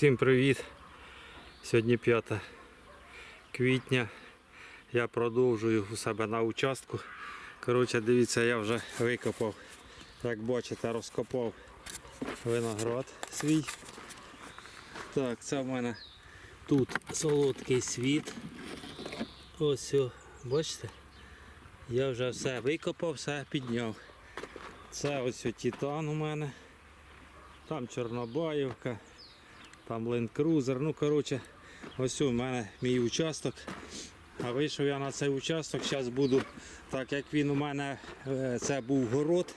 Всім привіт! Сьогодні 5 квітня. Я продовжую у себе на участку. Коротше, дивіться, я вже викопав, як бачите, розкопав виноград свій. Так, це в мене тут солодкий світ. Ось, о, бачите? Я вже все викопав, все підняв. Це ось о, титан у мене. Там Чорнобаївка, там ленд-крузер. Ну, коротше, ось у мене мій участок. А вийшов я на цей участок, зараз буду, так як він у мене, е, це був город,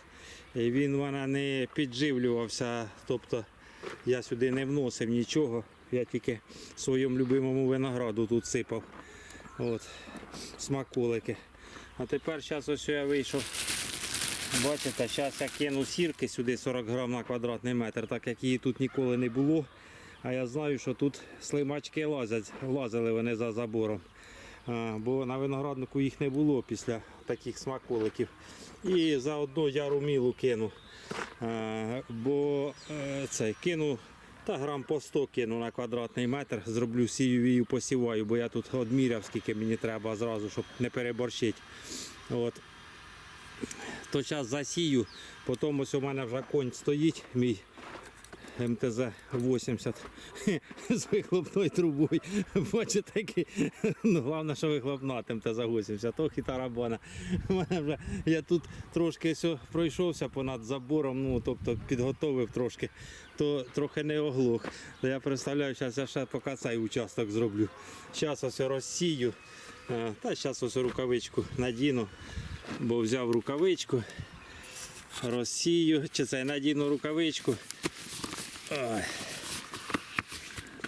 і він у мене не підживлювався. Тобто я сюди не вносив нічого. Я тільки своєму любимому винограду тут сипав. От, смаколики. А тепер зараз ось я вийшов. Бачите, зараз я кину сірки сюди 40 грам на квадратний метр, так як її тут ніколи не було. А я знаю, що тут слимачки лазять, лазили вони за забором. Бо на винограднику їх не було після таких смаколиків. І заодно я румілу кину. Бо е, це кину та грам по 100 кину на квадратний метр, зроблю сію посіваю, бо я тут одміряв, скільки мені треба зразу, щоб не переборщити. От то зараз засію, потім ось у мене вже конь стоїть, мій МТЗ 80 з вихлопною трубою. Бачите, такий, ну головне, що вихлопна МТЗ 80, ох і тарабана. Я тут трошки все пройшовся понад забором, ну тобто підготовив трошки, то трохи не оглох. То я представляю, зараз я ще поки цей участок зроблю. Зараз ось розсію, е, та зараз ось рукавичку надіну бо взяв рукавичку, розсію, чи це надіну рукавичку.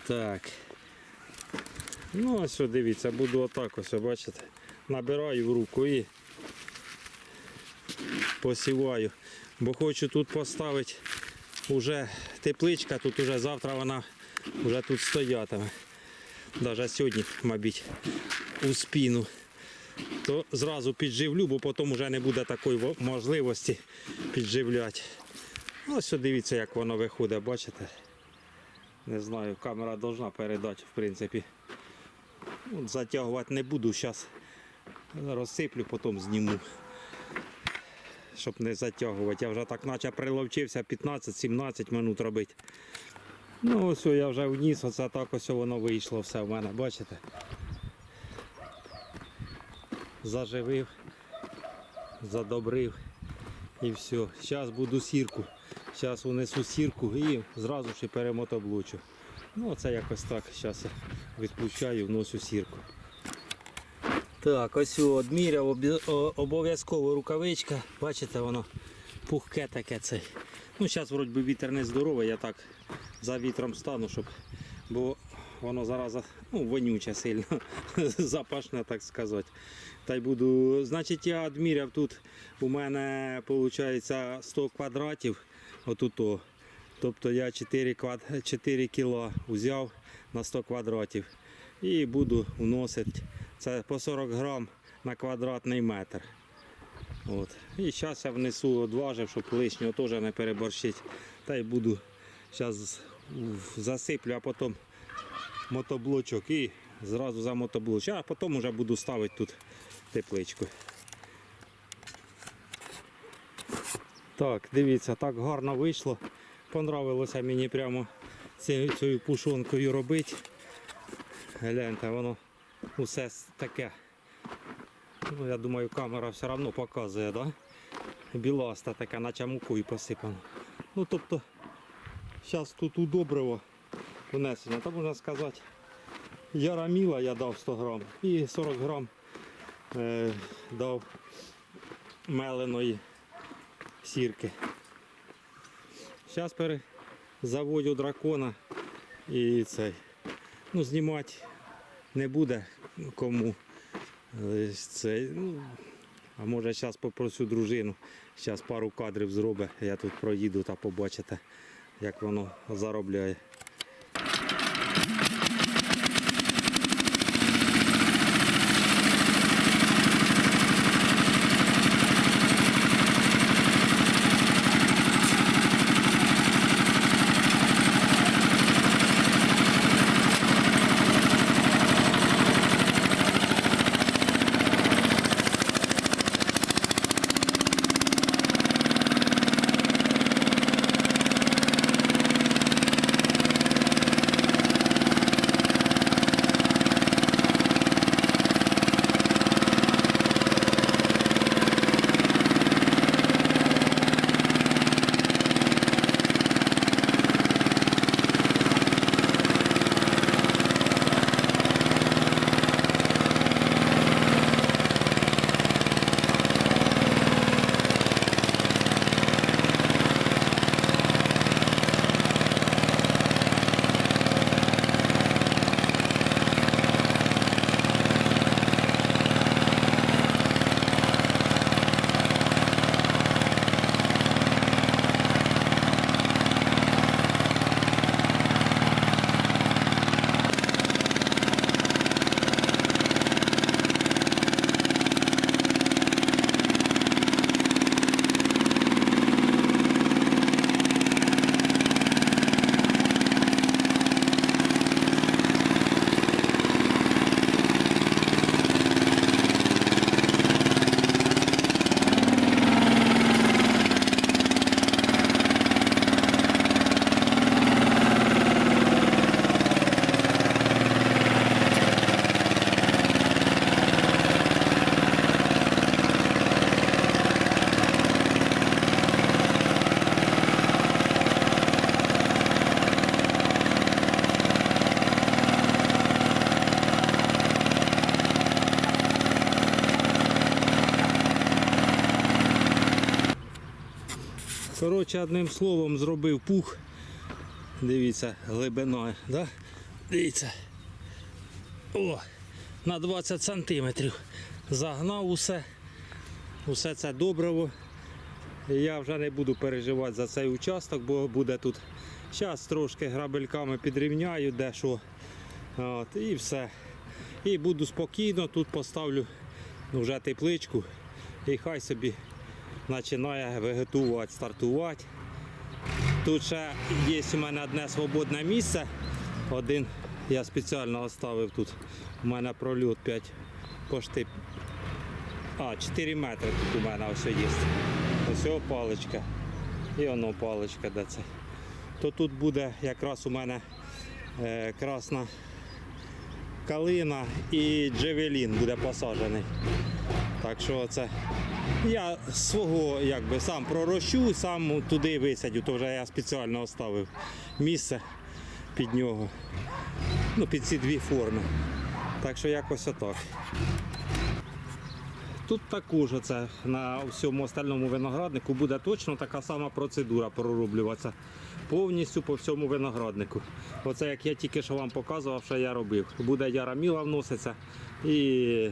Так. Ну ось дивіться, буду отак ось, бачите. Набираю в руку і посіваю. Бо хочу тут поставити уже тепличка, тут уже завтра вона вже тут стоятиме. Навіть сьогодні, мабуть, у спіну то зразу підживлю, бо потім вже не буде такої можливості підживляти. Ось от дивіться, як воно виходить, бачите? Не знаю, камера повинна передати, в принципі. От затягувати не буду, зараз розсиплю, потім зніму. Щоб не затягувати. Я вже так наче приловчився 15-17 минут робити. Ну ось я вже вніс, оце так ось воно вийшло все в мене, бачите? заживив, задобрив і все. Зараз буду сірку. Зараз унесу сірку і зразу ж перемотоблучу. Ну це якось так. Зараз я відпущаю, вносю сірку. Так, ось одміряв обов'язково рукавичка. Бачите, воно пухке таке цей. Ну, зараз вроді вітер не здоровий, я так за вітром стану, щоб. Бо воно зараз ну, вонюче сильно, запашне, так сказати. Та й буду. Значить, я відміряв тут. У мене виходить 100 квадратів. Отут. Тобто я 4, квад... 4 кіло взяв на 100 квадратів. І буду вносити. Це по 40 грам на квадратний метр. От. І зараз я внесу одважив, щоб лишнього теж не переборщити. Та й буду зараз засиплю, а потім мотоблочок і зразу за мотоблоч. А потім вже буду ставити тут тепличку. Так, дивіться, так гарно вийшло. Понравилося мені прямо ці- цією пушонкою робити. Гляньте, воно усе таке. Ну, я думаю, камера все одно показує, да? Біласта така, наче мукою посипана. Ну тобто, зараз тут удобриво внесення, то можна сказати, яраміла я дав 100 грам і 40 грам е, дав меленої сірки. Зараз перезаводю дракона і цей. Ну, знімати не буде кому. Це, ну, а може зараз попрошу дружину. Зараз пару кадрів зробить, я тут проїду та побачите, як воно заробляє. Коротше, одним словом зробив пух. Дивіться, глибиною, да? Дивіться. О, на 20 сантиметрів. Загнав усе. Усе це добриво. Я вже не буду переживати за цей участок, бо буде тут. Зараз трошки грабельками підрівняю дещо. От, і все. І буду спокійно, тут поставлю ну, вже тепличку і хай собі починає вегетувати, стартувати. Тут ще є у мене одне свободне місце. Один я спеціально оставив тут. У мене прольот 5 пошти. А, 4 метри тут у мене ось є. Ось його паличка. І воно паличка, де це. То тут буде якраз у мене е, красна калина і джевелін буде посаджений. Так що це я свого якби сам пророщу, сам туди висадю, то вже я спеціально оставив місце під нього. Ну, під ці дві форми. Так що якось отак. Тут також це на всьому остальному винограднику буде точно така сама процедура пророблюватися. Повністю по всьому винограднику. Оце як я тільки що вам показував, що я робив. Буде яраміла вноситься і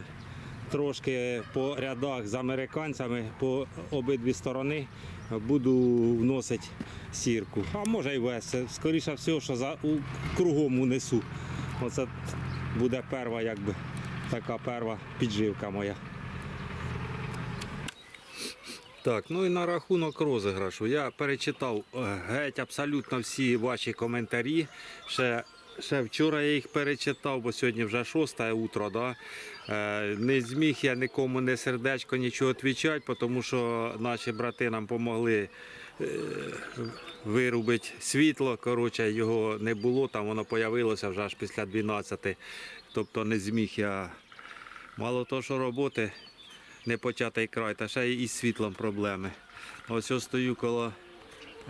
трошки по рядах з американцями по обидві сторони буду вносити сірку. А може й весь. Скоріше всього, що за у, кругом унесу. Оце буде перша, якби така перша підживка моя. Так, ну і на рахунок розіграшу. Я перечитав е, геть абсолютно всі ваші коментарі. Ще, ще вчора я їх перечитав, бо сьогодні вже шосте утро. Да? Е, Не зміг я нікому не сердечко нічого відповідати, тому що наші брати нам допомогли вирубити світло. Коротше, його не було, там воно з'явилося вже аж після 12. Тобто не зміг я. Мало того, що роботи не початий край, та ще й із світлом проблеми. Ось я стою коло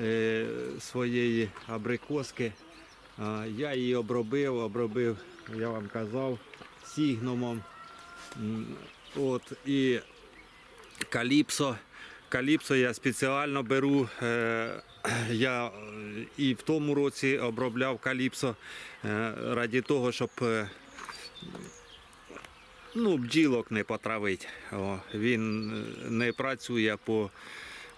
е, своєї абрикоски. Я її обробив, обробив, я вам казав, сігнумом. М, От, і каліпсо. Каліпсо я спеціально беру. Е, я і в тому році обробляв каліпсо е, раді того, щоб е, ну, бджілок не потравить. О, він не працює по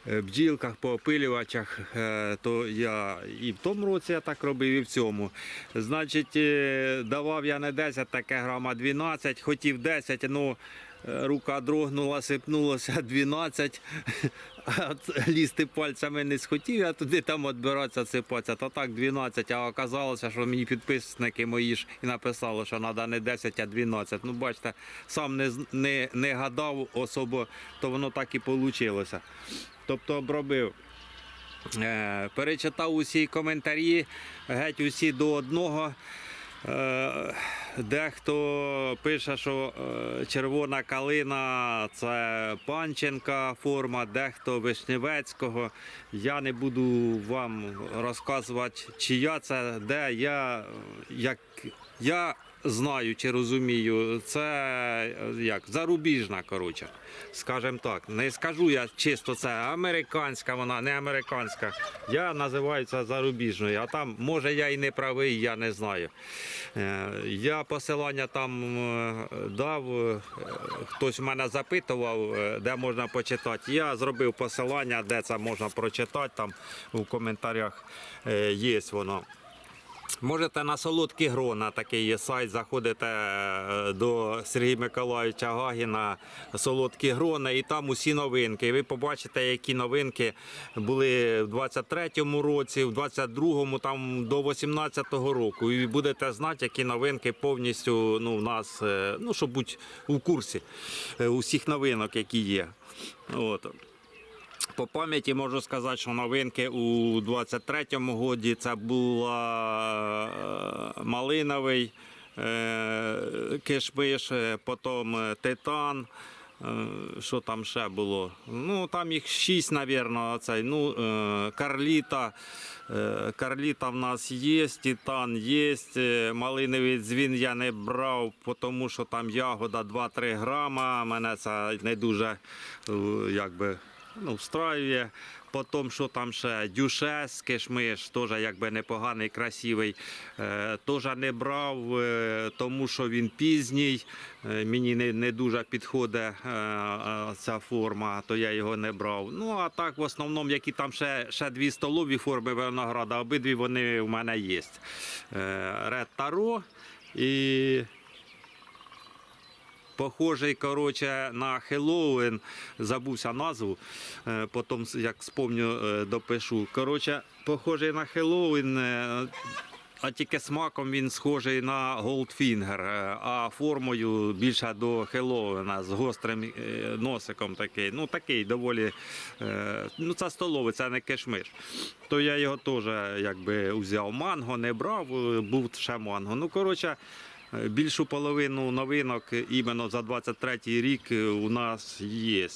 бджілках, по опилювачах, е, то я і в тому році я так робив, і в цьому. Значить, е, давав я не 10, таке грама 12, хотів 10, ну. е, Рука дрогнула, сипнулося 12, а от лізти пальцями не схотів, я туди там відбиратися, сипатися. То так 12, а оказалося, що мені підписники мої ж і написали, що треба не 10, а 12. Ну, бачите, сам не, не, не гадав особо, то воно так і вийшло. Тобто обробив. Е, Перечитав усі коментарі, геть усі до одного. Е, Дехто пише, що е, червона калина це панченка форма, дехто вишневецького. Я не буду вам розказувати, чия це, де я як я знаю чи розумію, це е, як зарубіжна, коротше, скажімо так. Не скажу я чисто це американська, вона не американська. Я називаю це зарубіжною, а там може я і не правий, я не знаю. Е, Я посилання там е, дав, хтось мене запитував, де можна почитати. Я зробив посилання, де це можна прочитати, там у коментарях є воно. Можете на солодкі грона, такий є сайт, заходите е, до Сергія Миколаївича Гагіна, солодкі грона, і там усі новинки. Ви побачите, які новинки були в 23-му році, в 22-му, там до 18-го року. І будете знати, які новинки повністю ну, в нас, е, ну, щоб бути у курсі е, усіх новинок, які є. От. По пам'яті можу сказати, що новинки у 23-му годі це була е, малиновий е, кишмиш, е, потім титан. Що там ще було? Ну там їх шість, мабуть, цей. Ну, карліта. Карліта в нас є, титан є. Малиновий дзвін я не брав, тому що там ягода 2-3 грама. Мене це не дуже якби, ну, встраює. потім, що там ще Дюшес, кишмиш, теж якби непоганий, красивий. Е, теж не брав, е, тому що він пізній. Е, мені не, не дуже підходить ця форма, то я його не брав. Ну а так, в основному, які там ще, ще дві столові форми винограда, обидві вони в мене є. Ред Таро і Похожий, коротше, на Хеллоуін, забувся назву, е, потім, як спомню, е, допишу. Коротше, похожий на Хеллоуін, е, а тільки смаком він схожий на е, а формою більше до Хеллоуіна з гострим носиком такий. Ну, такий доволі. Ну, це столовий, це не кишмиш. То я його теж якби взяв. Манго не брав, був ще манго. Ну, коротше. Е, Більшу половину новинок іменно за 23 рік е, у нас є.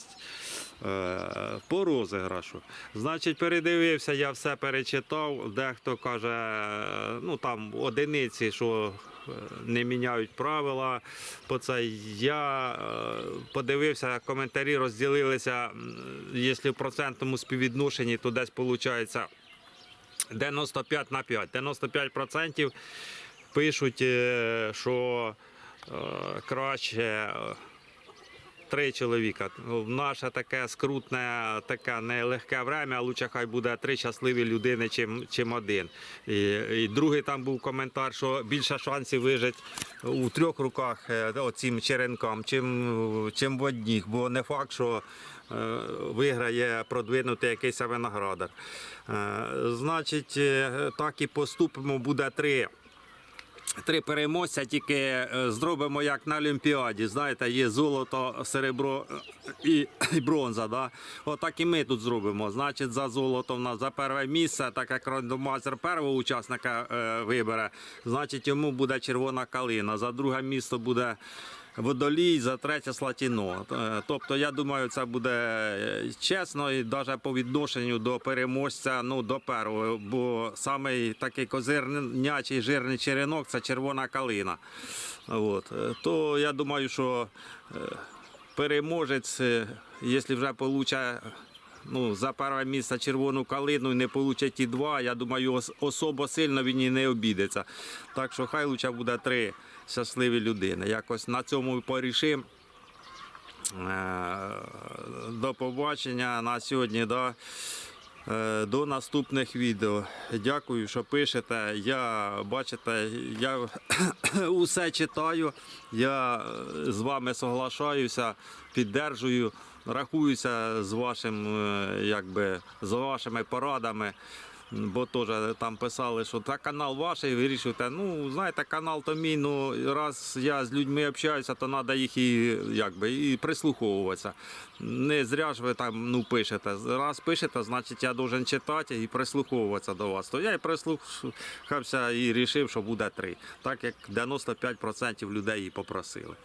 По розіграшу. Значить, передивився, я все перечитав. Дехто каже, е, ну там одиниці, що е, не міняють правила. По це я е, подивився, коментарі розділилися, якщо в процентному співвідношенні, то десь виходить 95 на 5. 95% пишуть, е, що е, краще е, три чоловіка. Ну, наше таке скрутне, таке нелегке время, а лучше хай буде три щасливі людини, чим, чим один. І, і другий там був коментар, що більше шансів вижити у трьох руках оцим черенкам, чим, чим в одніх, бо не факт, що виграє продвинутий якийсь виноградар. Значить, так і поступимо, буде три. Три переможця, тільки е, зробимо як на Олімпіаді. Знаєте, є золото, серебро е, і, і бронза. Да? Отак і ми тут зробимо. Значить, за золото в нас за перше місце, так як рандомайзер першого учасника е, вибере, значить йому буде червона калина. За друге місце буде водолій, за третє слатіно. Е, Тобто, я думаю, це буде е, чесно і навіть по відношенню до переможця, ну до першого, бо саме такий козирнячий жирний черенок це червона калина. От. Е, То я думаю, що переможець, якщо вже получає ну, за перше місце червону калину і не получить ті два, я думаю, ос- особо сильно він і не обідеться. Так що хай лучше буде три щасливі людини. Якось на цьому і порішимо. Е, До побачення на сьогодні. Да. Е, До наступних відео. Дякую, що пишете. Я бачите, я усе читаю. Я е, з вами соглашаюся, піддержую, рахуюся з вашим, е, якби, з вашими порадами. Бо теж там писали, що та канал ваш, і вирішуєте. Ну, знаєте, канал то мій, ну раз я з людьми общаюся, то треба їх і, якби, і прислуховуватися. Не зря ж ви там ну, пишете. Раз пишете, значить я должен читати і прислуховуватися до вас. То я і прислухався і вирішив, що буде три. Так як 95% людей і попросили.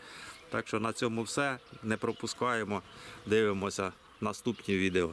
Так що на цьому все. Не пропускаємо, дивимося наступні відео.